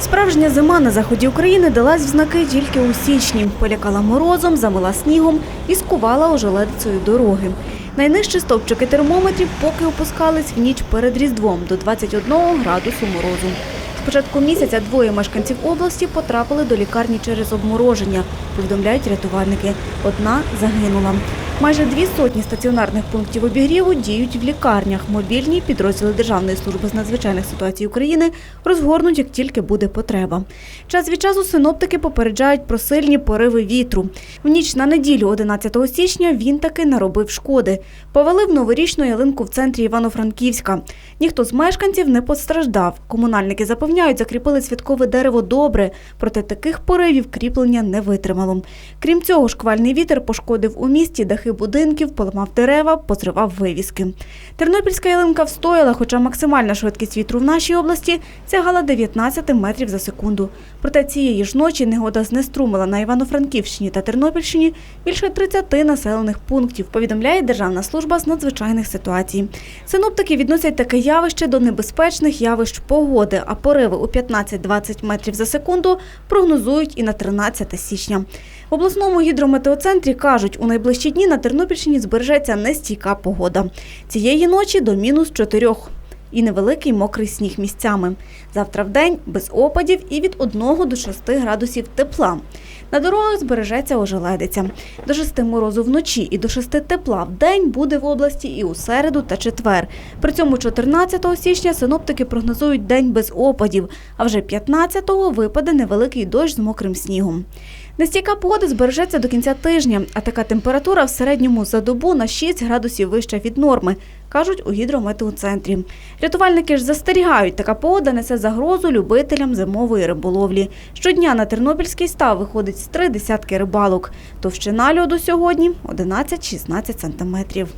Справжня зима на заході України далась в знаки тільки у січні. Полякала морозом, замила снігом і скувала ожеледицею дороги. Найнижчі стовпчики термометрів поки опускались в ніч перед Різдвом до 21 градусу морозу. З початку місяця двоє мешканців області потрапили до лікарні через обмороження, повідомляють рятувальники. Одна загинула. Майже дві сотні стаціонарних пунктів обігріву діють в лікарнях. Мобільні підрозділи Державної служби з надзвичайних ситуацій України розгорнуть, як тільки буде потреба. Час від часу синоптики попереджають про сильні пориви вітру. В ніч на неділю, 11 січня, він таки наробив шкоди. Повалив новорічну ялинку в центрі Івано-Франківська. Ніхто з мешканців не постраждав. Комунальники запевняють, закріпили святкове дерево добре, проте таких поривів кріплення не витримало. Крім цього, шквальний вітер пошкодив у місті дахи будинків, поламав дерева, позривав вивіски. Тернопільська ялинка встояла, хоча максимальна швидкість вітру в нашій області сягала 19 метрів за секунду. Проте цієї ж ночі негода знеструмила на Івано-Франківщині та Тернопільщині більше 30 населених пунктів, повідомляє Державна служба з надзвичайних ситуацій. Синоптики відносять таке явище до небезпечних явищ погоди, а пориви у 15-20 метрів за секунду прогнозують і на 13 січня. В обласному гідрометеоцентрі кажуть, у найближчі дні на Тернопільщині збережеться нестійка погода. Цієї ночі до мінус 4 і невеликий мокрий сніг місцями. Завтра в день без опадів і від 1 до 6 градусів тепла. На дорогах збережеться ожеледиця. До 6 морозу вночі і до 6 тепла в день буде в області і у середу та четвер. При цьому 14 січня синоптики прогнозують день без опадів, а вже 15-го випаде невеликий дощ з мокрим снігом. Нестійка погода збережеться до кінця тижня, а така температура в середньому за добу на 6 градусів вища від норми, кажуть у гідрометеоцентрі. Рятувальники ж застерігають, така погода несе загрозу любителям зимової риболовлі. Щодня на Тернопільський став виходить з три десятки рибалок. Товщина льоду сьогодні 11-16 сантиметрів.